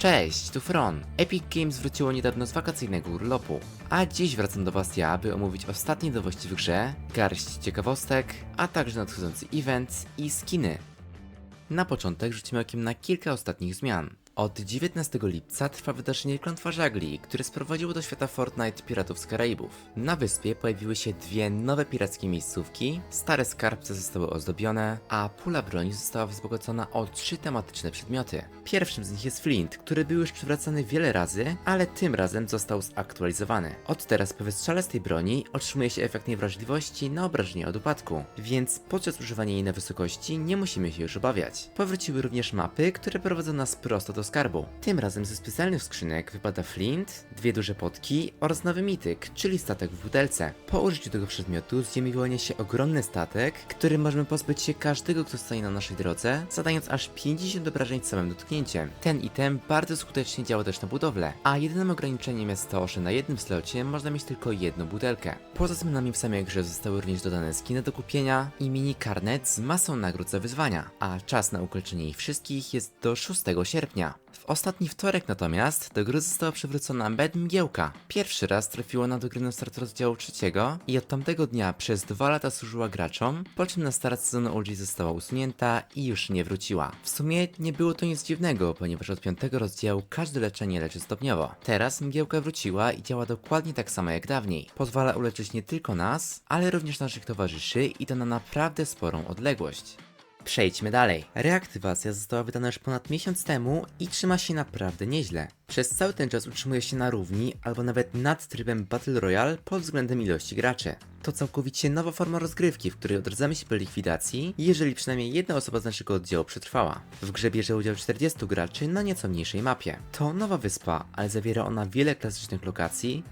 Cześć, tu Fron. Epic Games wróciło niedawno z wakacyjnego urlopu, a dziś wracam do was ja, by omówić ostatnie nowości w grze, garść ciekawostek, a także nadchodzący event i skiny. Na początek rzucimy okiem na kilka ostatnich zmian. Od 19 lipca trwa wydarzenie Klątwa Żagli, które sprowadziło do świata Fortnite Piratów z Karaibów. Na wyspie pojawiły się dwie nowe pirackie miejscówki, stare skarbce zostały ozdobione, a pula broni została wzbogacona o trzy tematyczne przedmioty. Pierwszym z nich jest Flint, który był już przywracany wiele razy, ale tym razem został zaktualizowany. Od teraz po wystrzale z tej broni otrzymuje się efekt niewrażliwości na obrażenia od upadku, więc podczas używania jej na wysokości nie musimy się już obawiać. Powróciły również mapy, które prowadzą nas prosto do skarbu. Tym razem ze specjalnych skrzynek wypada flint, dwie duże potki oraz nowy mityk, czyli statek w butelce. Po użyciu tego przedmiotu z ziemi wyłania się ogromny statek, którym możemy pozbyć się każdego, kto stoi na naszej drodze, zadając aż 50 obrażeń samym dotknięciem. Ten item bardzo skutecznie działa też na budowlę, a jedynym ograniczeniem jest to, że na jednym slocie można mieć tylko jedną butelkę. Poza zmianami w samej grze zostały również dodane skiny do kupienia i mini karnet z masą nagród za wyzwania, a czas na ukończenie ich wszystkich jest do 6 sierpnia. W ostatni wtorek natomiast do gry została przywrócona Bad Mgiełka. Pierwszy raz trafiła na do gry na start rozdziału trzeciego i od tamtego dnia przez dwa lata służyła graczom, po czym na start sezonu OG została usunięta i już nie wróciła. W sumie nie było to nic dziwnego, ponieważ od piątego rozdziału każde leczenie leczy stopniowo. Teraz Mgiełka wróciła i działa dokładnie tak samo jak dawniej. Pozwala uleczyć nie tylko nas, ale również naszych towarzyszy i to na naprawdę sporą odległość. Przejdźmy dalej. Reaktywacja została wydana już ponad miesiąc temu i trzyma się naprawdę nieźle. Przez cały ten czas utrzymuje się na równi albo nawet nad trybem Battle Royale pod względem ilości graczy. To całkowicie nowa forma rozgrywki, w której odradzamy się po likwidacji, jeżeli przynajmniej jedna osoba z naszego oddziału przetrwała. W grze bierze udział 40 graczy na nieco mniejszej mapie. To nowa wyspa, ale zawiera ona wiele klasycznych lokacji,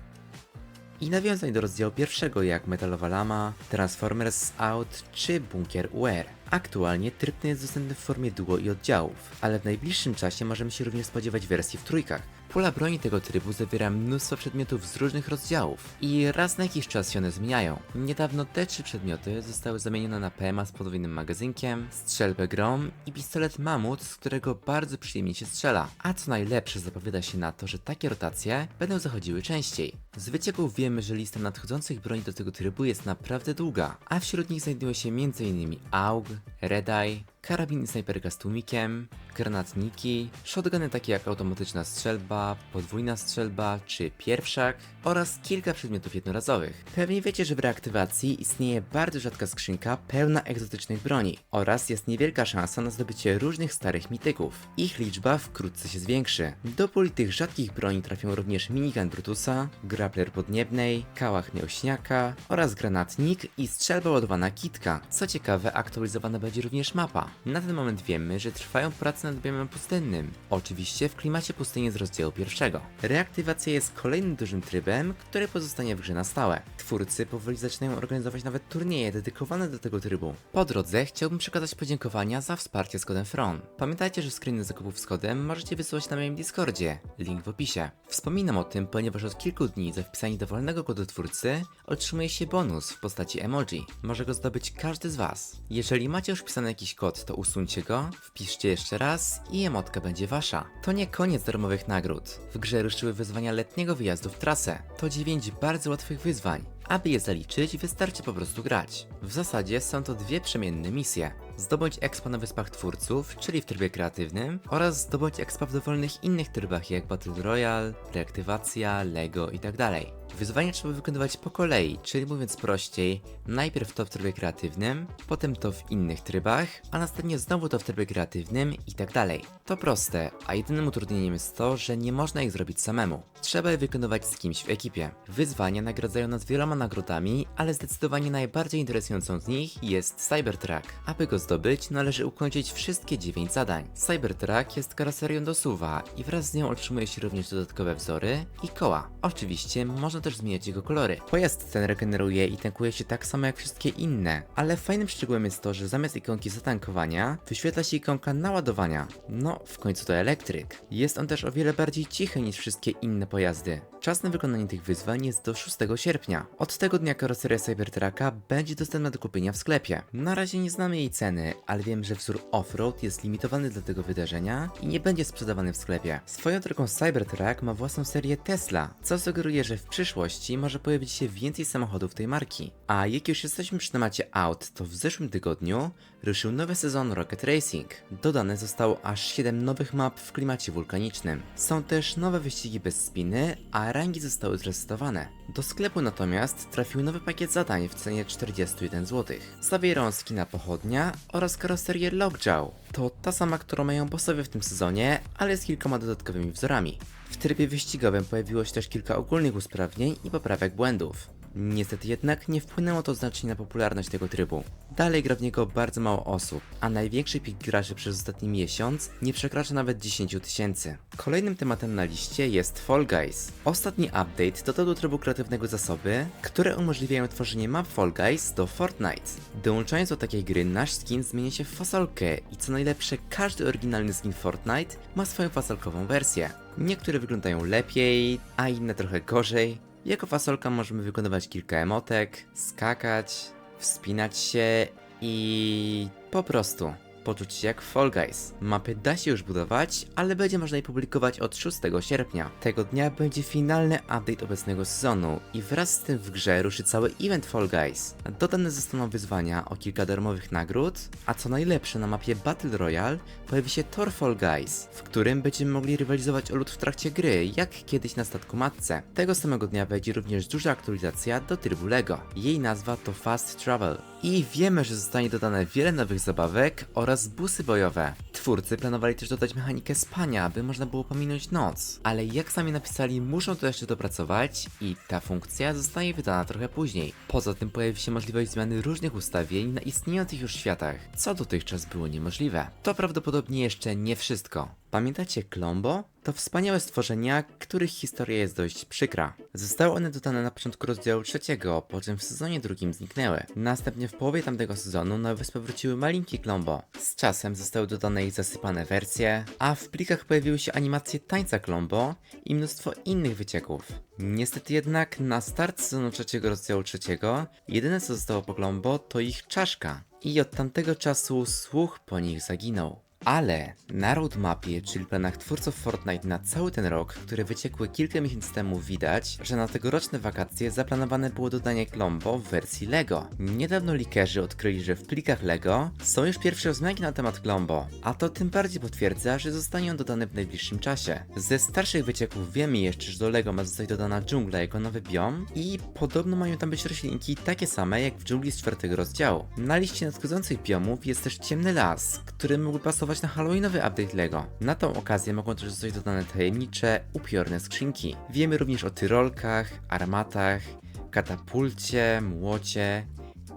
i nawiązań do rozdziału pierwszego jak Metalowa Lama, Transformers Out czy Bunkier UR. Aktualnie tryb jest dostępny w formie duo i oddziałów, ale w najbliższym czasie możemy się również spodziewać wersji w trójkach. Pula broni tego trybu zawiera mnóstwo przedmiotów z różnych rozdziałów i raz na jakiś czas się one zmieniają. Niedawno te trzy przedmioty zostały zamienione na PMA z podwójnym magazynkiem, strzelbę grom i pistolet mamut, z którego bardzo przyjemnie się strzela. A co najlepsze zapowiada się na to, że takie rotacje będą zachodziły częściej. Z wycieków wiemy, że lista nadchodzących broni do tego trybu jest naprawdę długa, a wśród nich znajdują się m.in. AUG, Red Eye, karabiny snajperka z tłumikiem, granatniki, shotguny takie jak automatyczna strzelba, podwójna strzelba czy pierwszak oraz kilka przedmiotów jednorazowych. Pewnie wiecie, że w reaktywacji istnieje bardzo rzadka skrzynka pełna egzotycznych broni oraz jest niewielka szansa na zdobycie różnych starych mityków. Ich liczba wkrótce się zwiększy. Do puli tych rzadkich broni trafią również minigun Brutusa, grappler podniebnej, kałach mięśniaka oraz granatnik i strzelba ładowana kitka. Co ciekawe, aktualizowana będzie również mapa. Na ten moment wiemy, że trwają prace nad biomem pustynnym. Oczywiście w klimacie pustyni z rozdziału pierwszego. Reaktywacja jest kolejnym dużym trybem, który pozostanie w grze na stałe. Twórcy powoli zaczynają organizować nawet turnieje dedykowane do tego trybu. Po drodze chciałbym przekazać podziękowania za wsparcie z kodem FRON. Pamiętajcie, że screeny zakupów z kodem możecie wysyłać na moim Discordzie, link w opisie. Wspominam o tym, ponieważ od kilku dni za wpisanie dowolnego kodu twórcy otrzymuje się bonus w postaci emoji. Może go zdobyć każdy z Was. Jeżeli macie już wpisany jakiś kod, to usuńcie go, wpiszcie jeszcze raz i emotka będzie Wasza. To nie koniec darmowych nagród. W grze ruszyły wyzwania letniego wyjazdu w trasę. To 9 bardzo łatwych wyzwań. Aby je zaliczyć, wystarczy po prostu grać. W zasadzie są to dwie przemienne misje. Zdobądź expa na wyspach twórców, czyli w trybie kreatywnym, oraz zdobądź expa w dowolnych innych trybach jak Battle Royale, reaktywacja, Lego itd. Wyzwania trzeba wykonywać po kolei, czyli mówiąc prościej, najpierw to w trybie kreatywnym, potem to w innych trybach, a następnie znowu to w trybie kreatywnym i tak dalej. To proste, a jedynym utrudnieniem jest to, że nie można ich zrobić samemu. Trzeba je wykonywać z kimś w ekipie. Wyzwania nagradzają nas wieloma nagrodami, ale zdecydowanie najbardziej interesującą z nich jest Cybertruck. Aby go zdobyć, należy ukończyć wszystkie 9 zadań. Cybertruck jest karoserią do suwa i wraz z nią otrzymuje się również dodatkowe wzory i koła. Oczywiście można też zmieniać jego kolory. Pojazd ten regeneruje i tankuje się tak samo jak wszystkie inne, ale fajnym szczegółem jest to, że zamiast ikonki zatankowania, wyświetla się ikonka naładowania. No, w końcu to elektryk. Jest on też o wiele bardziej cichy niż wszystkie inne pojazdy. Czas na wykonanie tych wyzwań jest do 6 sierpnia. Od tego dnia karoseria Cybertrucka będzie dostępna do kupienia w sklepie. Na razie nie znamy jej ceny, ale wiem, że wzór off-road jest limitowany dla tego wydarzenia i nie będzie sprzedawany w sklepie. Swoją drogą Cybertruck ma własną serię Tesla, co sugeruje, że w przyszłości może pojawić się więcej samochodów tej marki. A jak już jesteśmy przy temacie aut, to w zeszłym tygodniu ruszył nowy sezon Rocket Racing. Dodane zostało aż 7 nowych map w klimacie wulkanicznym. Są też nowe wyścigi bez spiny, a rangi zostały zresetowane. Do sklepu natomiast trafił nowy pakiet zadań w cenie 41 zł. Zawierał skina pochodnia oraz karoserię Lockjaw. To ta sama, którą mają bossowie w tym sezonie, ale z kilkoma dodatkowymi wzorami. W trybie wyścigowym pojawiło się też kilka ogólnych usprawnień i poprawek błędów. Niestety jednak nie wpłynęło to znacznie na popularność tego trybu. Dalej gra w niego bardzo mało osób, a największy pik graczy przez ostatni miesiąc nie przekracza nawet 10 tysięcy. Kolejnym tematem na liście jest Fall Guys. Ostatni update dodał do trybu kreatywnego zasoby, które umożliwiają tworzenie map Fall Guys do Fortnite. Dołączając do takiej gry, nasz skin zmienia się w fasolkę i co najlepsze, każdy oryginalny skin Fortnite ma swoją fasolkową wersję. Niektóre wyglądają lepiej, a inne trochę gorzej. Jako fasolka możemy wykonywać kilka emotek, skakać, wspinać się i po prostu poczuć się jak Fall Guys. Mapy da się już budować, ale będzie można je publikować od 6 sierpnia. Tego dnia będzie finalny update obecnego sezonu i wraz z tym w grze ruszy cały event Fall Guys. Dodane zostaną wyzwania o kilka darmowych nagród, a co najlepsze na mapie Battle Royale pojawi się Tor Fall Guys, w którym będziemy mogli rywalizować o lód w trakcie gry, jak kiedyś na statku matce. Tego samego dnia wejdzie również duża aktualizacja do trybu LEGO. Jej nazwa to Fast Travel. I wiemy, że zostanie dodane wiele nowych zabawek oraz busy bojowe. Twórcy planowali też dodać mechanikę spania, aby można było pominąć noc. Ale jak sami napisali, muszą to jeszcze dopracować i ta funkcja zostanie wydana trochę później. Poza tym pojawi się możliwość zmiany różnych ustawień na istniejących już światach, co dotychczas było niemożliwe. To prawdopodobnie jeszcze nie wszystko. Pamiętacie Klombo? To wspaniałe stworzenia, których historia jest dość przykra. Zostały one dodane na początku rozdziału trzeciego, po czym w sezonie drugim zniknęły. Następnie w połowie tamtego sezonu na wyspę wróciły malinki Klombo. Z czasem zostały dodane ich zasypane wersje, a w plikach pojawiły się animacje tańca Klombo i mnóstwo innych wycieków. Niestety jednak na start sezonu trzeciego rozdziału trzeciego, jedyne co zostało po Klombo to ich czaszka. I od tamtego czasu słuch po nich zaginął. Ale na roadmapie, czyli planach twórców Fortnite na cały ten rok, które wyciekły kilka miesięcy temu, widać, że na tegoroczne wakacje zaplanowane było dodanie Klombo w wersji LEGO. Niedawno likerzy odkryli, że w plikach LEGO są już pierwsze wzmianki na temat Klombo, a to tym bardziej potwierdza, że zostanie on dodany w najbliższym czasie. Ze starszych wycieków wiemy jeszcze, że do LEGO ma zostać dodana dżungla jako nowy biom i podobno mają tam być roślinki takie same jak w dżungli z czwartego rozdziału. Na liście nadchodzących biomów jest też ciemny las, który mógłby pasować na halloweenowy update LEGO. Na tą okazję mogą też zostać dodane tajemnicze, upiorne skrzynki. Wiemy również o tyrolkach, armatach, katapulcie, młocie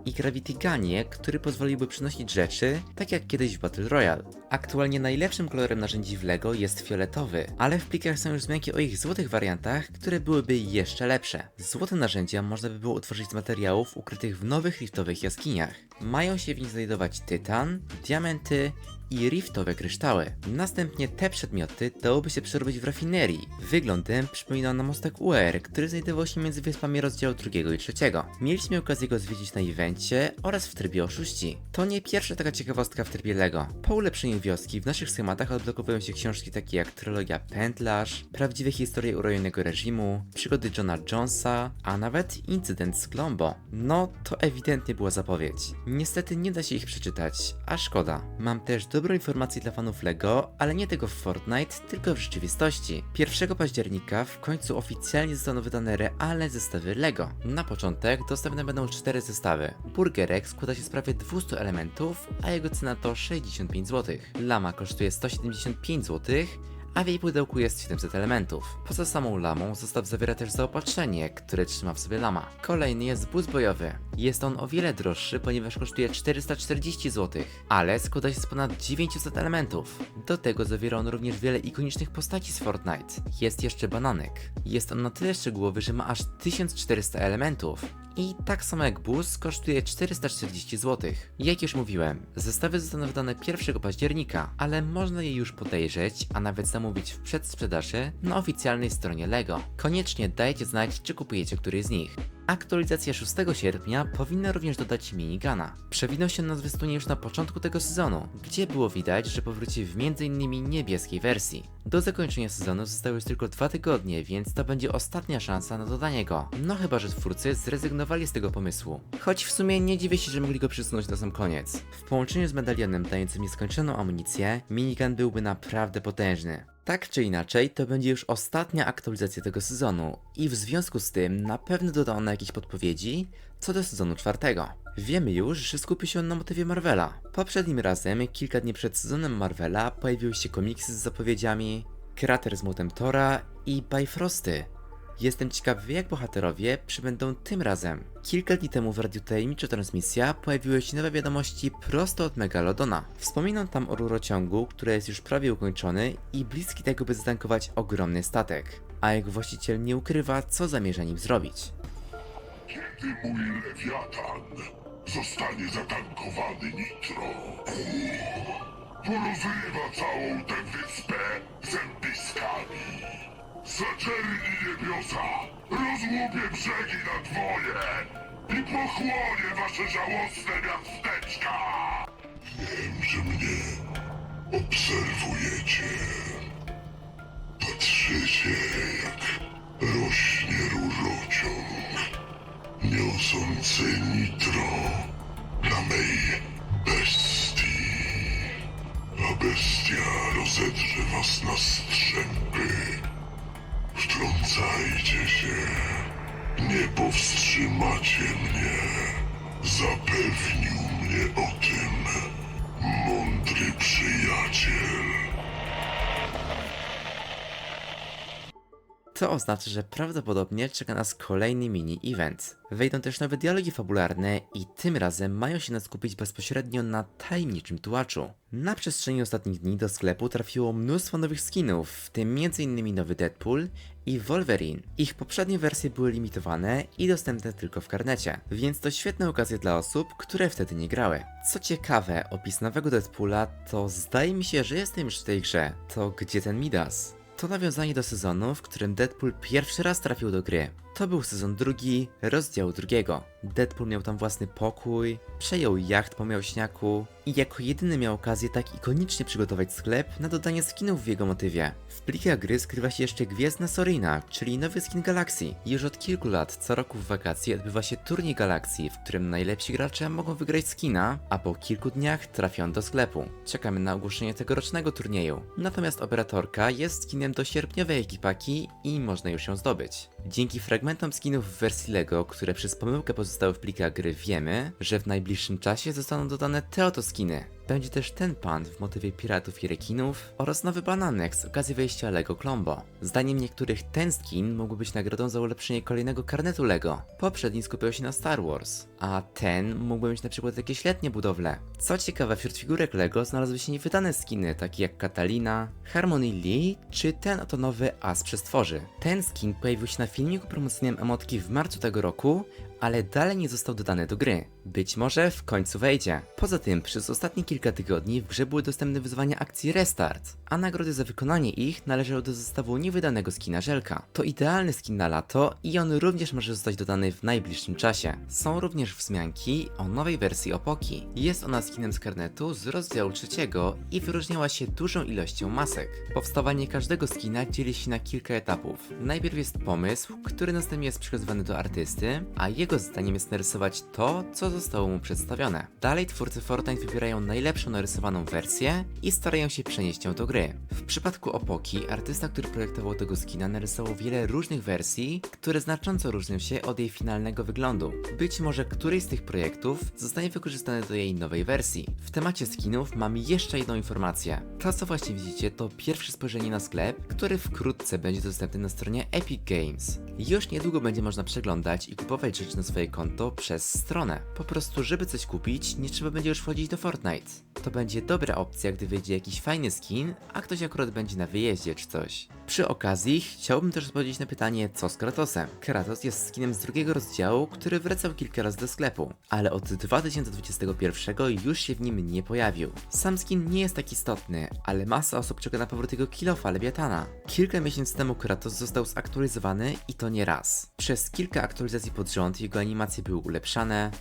i Gravity Gunie, który pozwoliłby przynosić rzeczy, tak jak kiedyś w Battle Royale. Aktualnie najlepszym kolorem narzędzi w LEGO jest fioletowy, ale w plikach są już wzmianki o ich złotych wariantach, które byłyby jeszcze lepsze. Złote narzędzia można by było utworzyć z materiałów ukrytych w nowych riftowych jaskiniach. Mają się w nich znajdować tytan, diamenty i riftowe kryształy. Następnie te przedmioty dałoby się przerobić w rafinerii. Wyglądem przypomina na mostek UR, który znajdował się między wyspami rozdziału drugiego i trzeciego. Mieliśmy okazję go zwiedzić na evencie oraz w trybie oszuści. To nie pierwsza taka ciekawostka w trybie LEGO. Po ulepszeniu wioski w naszych schematach odblokowują się książki takie jak trylogia Pętlarz, prawdziwe historie urojonego reżimu, przygody Johna Jonesa, a nawet incydent z Glombo. No, to ewidentnie była zapowiedź. Niestety nie da się ich przeczytać, a szkoda. Mam też dobrą informację dla fanów LEGO, ale nie tego w Fortnite, tylko w rzeczywistości. 1 października w końcu oficjalnie zostaną wydane realne zestawy LEGO. Na początek dostępne będą cztery zestawy. Burgerek składa się z prawie 200 elementów, a jego cena to 65 zł. Lama kosztuje 175 zł, a w jej pudełku jest 700 elementów. Poza samą lamą zestaw zawiera też zaopatrzenie, które trzyma w sobie lama. Kolejny jest bus bojowy. Jest on o wiele droższy, ponieważ kosztuje 440 zł, ale składa się z ponad 900 elementów. Do tego zawiera on również wiele ikonicznych postaci z Fortnite. Jest jeszcze bananek. Jest on na tyle szczegółowy, że ma aż 1400 elementów. I tak samo jak bus kosztuje 440 zł. Jak już mówiłem, zestawy zostaną wydane 1 października, ale można je już podejrzeć, a nawet zamówić w przedsprzedaży na oficjalnej stronie LEGO. Koniecznie dajcie znać, czy kupujecie któryś z nich. Aktualizacja 6 sierpnia powinna również dodać minigana. Przewinął się na zwiastunie już na początku tego sezonu, gdzie było widać, że powróci w m.in. niebieskiej wersji. Do zakończenia sezonu zostały już tylko dwa tygodnie, więc to będzie ostatnia szansa na dodanie go. No chyba, że twórcy zrezygnowali z tego pomysłu. Choć w sumie nie dziwię się, że mogli go przesunąć na sam koniec. W połączeniu z medalionem dającym nieskończoną amunicję, minigun byłby naprawdę potężny. Tak czy inaczej, to będzie już ostatnia aktualizacja tego sezonu i w związku z tym na pewno doda ona jakieś podpowiedzi co do sezonu czwartego. Wiemy już, że skupi się on na motywie Marvela. Poprzednim razem, kilka dni przed sezonem Marvela, pojawiły się komiksy z zapowiedziami, krater z młotem Tora i Bifrosty. Jestem ciekawy, jak bohaterowie przybędą tym razem. Kilka dni temu w Radiu Tajemnicza Transmisja pojawiły się nowe wiadomości prosto od Megalodona. Wspominam tam o rurociągu, który jest już prawie ukończony i bliski tego, by zatankować ogromny statek. A jego właściciel nie ukrywa, co zamierza nim zrobić. Kiedy mój lewiatan zostanie zatankowany nitro, porozrywa całą tę wyspę zębiskami. Zaczerni niebiosa, rozłupie brzegi na dwoje i pochłonie wasze żałosne miasteczka. Wiem, że mnie obserwujecie. Patrzycie, jak rośnie rurociąg niosący nitro dla mej bestii. A bestia rozedrze was na strzępy. Nie powstrzymacie mnie. Zapewnił mnie o tym mądry przyjaciel. To oznacza, że prawdopodobnie czeka nas kolejny mini-event. Wejdą też nowe dialogi fabularne i tym razem mają się nas skupić bezpośrednio na tajemniczym tułaczu. Na przestrzeni ostatnich dni do sklepu trafiło mnóstwo nowych skinów, w tym m.in. nowy Deadpool i Wolverine. Ich poprzednie wersje były limitowane i dostępne tylko w karnecie, więc to świetna okazja dla osób, które wtedy nie grały. Co ciekawe, opis nowego Deadpoola to zdaje mi się, że jestem już w tej grze. To gdzie ten Midas? To nawiązanie do sezonu, w którym Deadpool pierwszy raz trafił do gry. To był sezon drugi, rozdział drugiego. Deadpool miał tam własny pokój, przejął jacht po miałśniaku i jako jedyny miał okazję tak ikonicznie przygotować sklep na dodanie skinów w jego motywie. W plikach gry skrywa się jeszcze Gwiezdna Sorina, czyli nowy skin Galaxii. Już od kilku lat, co roku w wakacje odbywa się turniej Galaxii, w którym najlepsi gracze mogą wygrać skina, a po kilku dniach trafią do sklepu. Czekamy na ogłoszenie tegorocznego turnieju. Natomiast operatorka jest skinem do sierpniowej ekipaki i można już ją zdobyć. Dzięki fragmentom skinów w wersji LEGO, które przez pomyłkę pozostały w plikach gry, wiemy, że w najbliższym czasie zostaną dodane te oto skiny. Będzie też ten pan w motywie piratów i rekinów oraz nowy bananek z okazji wejścia LEGO Klombo. Zdaniem niektórych ten skin mógłby być nagrodą za ulepszenie kolejnego karnetu LEGO. Poprzedni skupiał się na Star Wars, a ten mógłby mieć na przykład jakieś letnie budowle. Co ciekawe, wśród figurek LEGO znalazły się niewydane skiny, takie jak Catalina, Harmony Lee czy ten oto nowy As Przestworzy. Ten skin pojawił się na filmiku promocyjnym emotki w marcu tego roku, ale dalej nie został dodany do gry. Być może w końcu wejdzie. Poza tym, przez ostatnie kilka tygodni w grze były dostępne wyzwania akcji Restart, a nagrody za wykonanie ich należały do zestawu niewydanego skina Żelka. To idealny skin na lato i on również może zostać dodany w najbliższym czasie. Są również wzmianki o nowej wersji Opoki. Jest ona skinem z karnetu z rozdziału trzeciego i wyróżniała się dużą ilością masek. Powstawanie każdego skina dzieli się na kilka etapów. Najpierw jest pomysł, który następnie jest przekazywany do artysty, a jego zadaniem jest narysować to, co zostało mu przedstawione. Dalej twórcy Fortnite wybierają najlepszą narysowaną wersję i starają się przenieść ją do gry. W przypadku Opoki, artysta, który projektował tego skina, narysował wiele różnych wersji, które znacząco różnią się od jej finalnego wyglądu. Być może któryś z tych projektów zostanie wykorzystany do jej nowej wersji. W temacie skinów mam jeszcze jedną informację. To, co właśnie widzicie, to pierwsze spojrzenie na sklep, który wkrótce będzie dostępny na stronie Epic Games. Już niedługo będzie można przeglądać i kupować rzeczy na swoje konto przez stronę. Po prostu, żeby coś kupić, nie trzeba będzie już wchodzić do Fortnite. To będzie dobra opcja, gdy wyjdzie jakiś fajny skin, a ktoś akurat będzie na wyjeździe czy coś. Przy okazji chciałbym też odpowiedzieć na pytanie, co z Kratosem. Kratos jest skinem z drugiego rozdziału, który wracał kilka razy do sklepu, ale od 2021 już się w nim nie pojawił. Sam skin nie jest tak istotny, ale masa osób czeka na powrót jego kilofa Lewiatana. Kilka miesięcy temu Kratos został zaktualizowany i to nie raz. Przez kilka aktualizacji pod rząd jego animacje były ulepszane,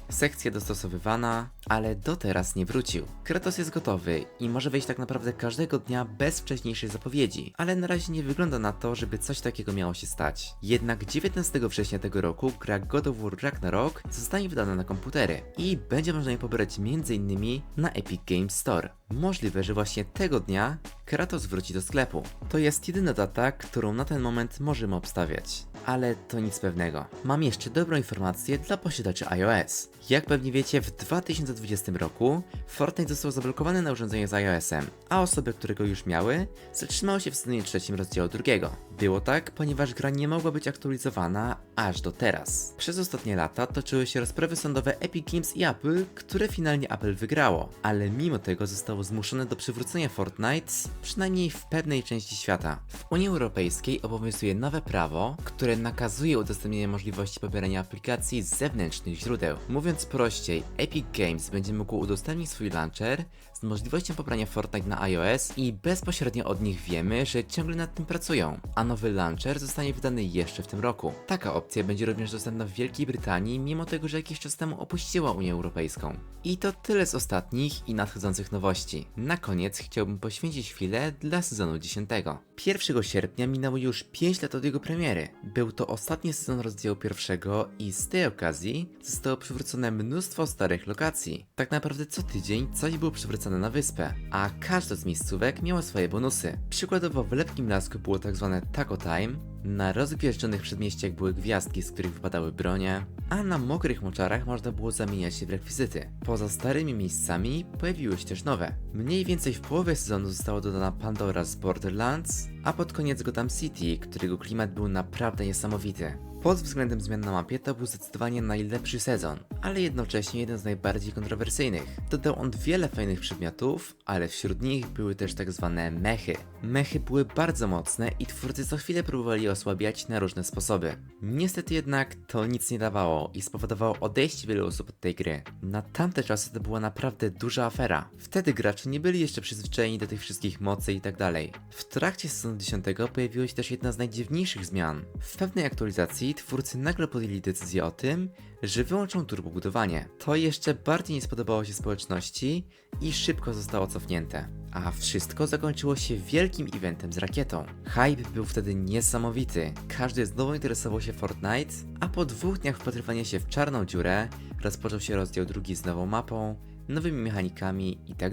dostosowywana, ale do teraz nie wrócił. Kratos jest gotowy i może wejść tak naprawdę każdego dnia bez wcześniejszej zapowiedzi, ale na razie nie wygląda na to, żeby coś takiego miało się stać. Jednak 19 września tego roku gra God of War Ragnarok zostanie wydana na komputery i będzie można je pobrać m.in. na Epic Games Store. Możliwe, że właśnie tego dnia Kratos wróci do sklepu. To jest jedyna data, którą na ten moment możemy obstawiać. Ale to nic pewnego. Mam jeszcze dobrą informację dla posiadaczy iOS. Jak pewnie wiecie, w 2020 roku Fortnite został zablokowany na urządzeniu z iOS-em, a osoby, które go już miały, zatrzymały się w sezonie trzecim rozdziału drugiego. Było tak, ponieważ gra nie mogła być aktualizowana aż do teraz. Przez ostatnie lata toczyły się rozprawy sądowe Epic Games i Apple, które finalnie Apple wygrało, ale mimo tego zostało zmuszone do przywrócenia Fortnite, przynajmniej w pewnej części świata. W Unii Europejskiej obowiązuje nowe prawo, które nakazuje udostępnienie możliwości pobierania aplikacji z zewnętrznych źródeł. Mówiąc prościej, Epic Games będzie mógł udostępnić swój launcher z możliwością pobrania Fortnite na iOS i bezpośrednio od nich wiemy, że ciągle nad tym pracują, a nowy launcher zostanie wydany jeszcze w tym roku. Taka opcja będzie również dostępna w Wielkiej Brytanii, mimo tego, że jakiś czas temu opuściła Unię Europejską. I to tyle z ostatnich i nadchodzących nowości. Na koniec chciałbym poświęcić chwilę dla sezonu 10. 1 sierpnia minęło już 5 lat od jego premiery. Był to ostatni sezon rozdziału pierwszego i z tej okazji zostało przywrócone mnóstwo starych lokacji. Tak naprawdę co tydzień coś było przywrócone na wyspę, a każda z miejscówek miała swoje bonusy. Przykładowo w Lepkim Lasku było tak zwane Taco Time, na rozgwieżdżonych przedmieściach były gwiazdki, z których wypadały bronie, a na mokrych moczarach można było zamieniać się w rekwizyty. Poza starymi miejscami pojawiły się też nowe. Mniej więcej w połowie sezonu została dodana Pandora z Borderlands, a pod koniec Gotham City, którego klimat był naprawdę niesamowity. Pod względem zmian na mapie to był zdecydowanie najlepszy sezon, ale jednocześnie jeden z najbardziej kontrowersyjnych. Dodał on wiele fajnych przedmiotów, ale wśród nich były też tak zwane mechy. Mechy były bardzo mocne i twórcy co chwilę próbowali osłabiać na różne sposoby. Niestety jednak to nic nie dawało i spowodowało odejście wielu osób od tej gry. Na tamte czasy to była naprawdę duża afera. Wtedy gracze nie byli jeszcze przyzwyczajeni do tych wszystkich mocy i tak dalej. W trakcie sezonu 10 pojawiła się też jedna z najdziwniejszych zmian. W pewnej aktualizacji twórcy nagle podjęli decyzję o tym, że wyłączą turbobudowanie. To jeszcze bardziej nie spodobało się społeczności i szybko zostało cofnięte. A wszystko zakończyło się wielkim eventem z rakietą. Hype był wtedy niesamowity. Każdy znowu interesował się Fortnite, a po dwóch dniach wpatrywania się w czarną dziurę rozpoczął się rozdział drugi z nową mapą, nowymi mechanikami i tak.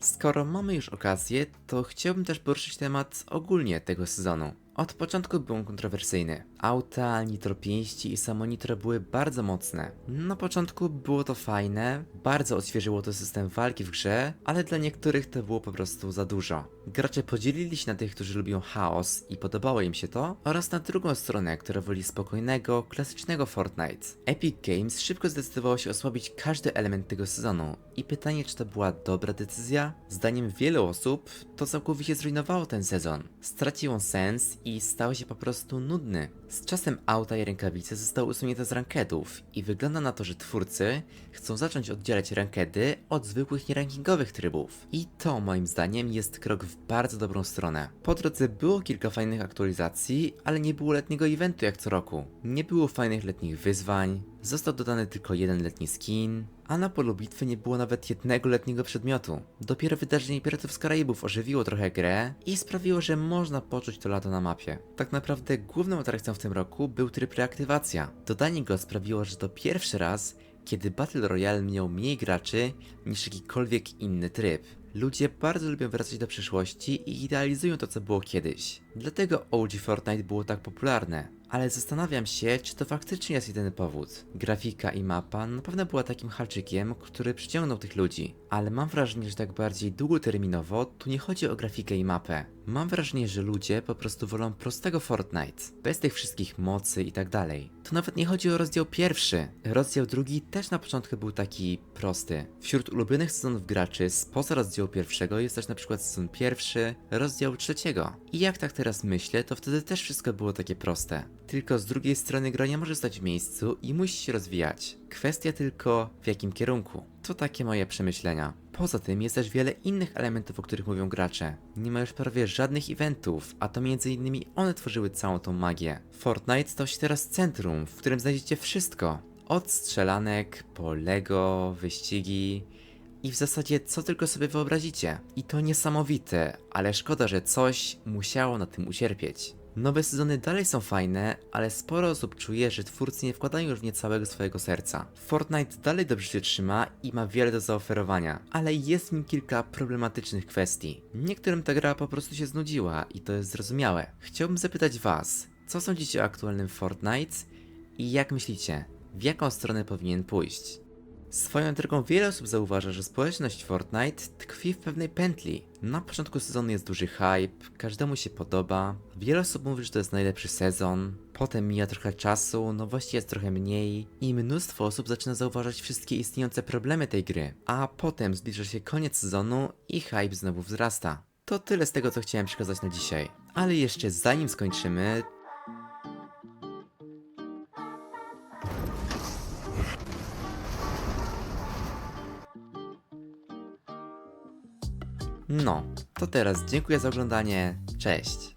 Skoro mamy już okazję, to chciałbym też poruszyć temat ogólnie tego sezonu. Od początku był on kontrowersyjny. Auta, nitropięści i samo nitro były bardzo mocne. Na początku było to fajne, bardzo odświeżyło to system walki w grze, ale dla niektórych to było po prostu za dużo. Gracze podzielili się na tych, którzy lubią chaos i podobało im się to, oraz na drugą stronę, która woli spokojnego, klasycznego Fortnite. Epic Games szybko zdecydowało się osłabić każdy element tego sezonu i pytanie, czy to była dobra decyzja? Zdaniem wielu osób to całkowicie zrujnowało ten sezon. Stracił on sens i stał się po prostu nudny. Z czasem auta i rękawice zostały usunięte z rankedów i wygląda na to, że twórcy chcą zacząć oddzielać rankedy od zwykłych nierankingowych trybów. I to moim zdaniem jest krok w bardzo dobrą stronę. Po drodze było kilka fajnych aktualizacji, ale nie było letniego eventu jak co roku. Nie było fajnych letnich wyzwań, został dodany tylko jeden letni skin, a na polu bitwy nie było nawet jednego letniego przedmiotu. Dopiero wydarzenie Piratów z Karaibów ożywiło trochę grę i sprawiło, że można poczuć to lato na mapie. Tak naprawdę główną atrakcją w tym roku był tryb reaktywacja. Dodanie go sprawiło, że to pierwszy raz, kiedy Battle Royale miał mniej graczy niż jakikolwiek inny tryb. Ludzie bardzo lubią wracać do przeszłości i idealizują to, co było kiedyś. Dlatego OG Fortnite było tak popularne. Ale zastanawiam się, czy to faktycznie jest jedyny powód. Grafika i mapa na pewno była takim halczykiem, który przyciągnął tych ludzi. Ale mam wrażenie, że tak bardziej długoterminowo tu nie chodzi o grafikę i mapę. Mam wrażenie, że ludzie po prostu wolą prostego Fortnite, bez tych wszystkich mocy i tak dalej. Tu nawet nie chodzi o rozdział pierwszy. Rozdział drugi też na początku był taki prosty. Wśród ulubionych sezonów graczy spoza rozdziału pierwszego jest też na przykład sezon pierwszy, rozdział trzeciego. I jak tak teraz myślę, to wtedy też wszystko było takie proste. Tylko z drugiej strony gra nie może stać w miejscu i musi się rozwijać. Kwestia tylko w jakim kierunku. To takie moje przemyślenia. Poza tym jest też wiele innych elementów, o których mówią gracze. Nie ma już prawie żadnych eventów, a to między innymi one tworzyły całą tą magię. Fortnite stał się teraz centrum, w którym znajdziecie wszystko. Od strzelanek, po Lego, wyścigi i w zasadzie co tylko sobie wyobrazicie. I to niesamowite, ale szkoda, że coś musiało na tym ucierpieć. Nowe sezony dalej są fajne, ale sporo osób czuje, że twórcy nie wkładają już w nie całego swojego serca. Fortnite dalej dobrze się trzyma i ma wiele do zaoferowania, ale jest w nim kilka problematycznych kwestii. Niektórym ta gra po prostu się znudziła i to jest zrozumiałe. Chciałbym zapytać was, co sądzicie o aktualnym Fortnite i jak myślicie, w jaką stronę powinien pójść? Swoją drogą wiele osób zauważa, że społeczność Fortnite tkwi w pewnej pętli. Na początku sezonu jest duży hype, każdemu się podoba. Wiele osób mówi, że to jest najlepszy sezon. Potem mija trochę czasu, nowości jest trochę mniej i mnóstwo osób zaczyna zauważać wszystkie istniejące problemy tej gry. A potem zbliża się koniec sezonu i hype znowu wzrasta. To tyle z tego, co chciałem przekazać na dzisiaj. Ale jeszcze zanim skończymy, No, to teraz dziękuję za oglądanie. Cześć.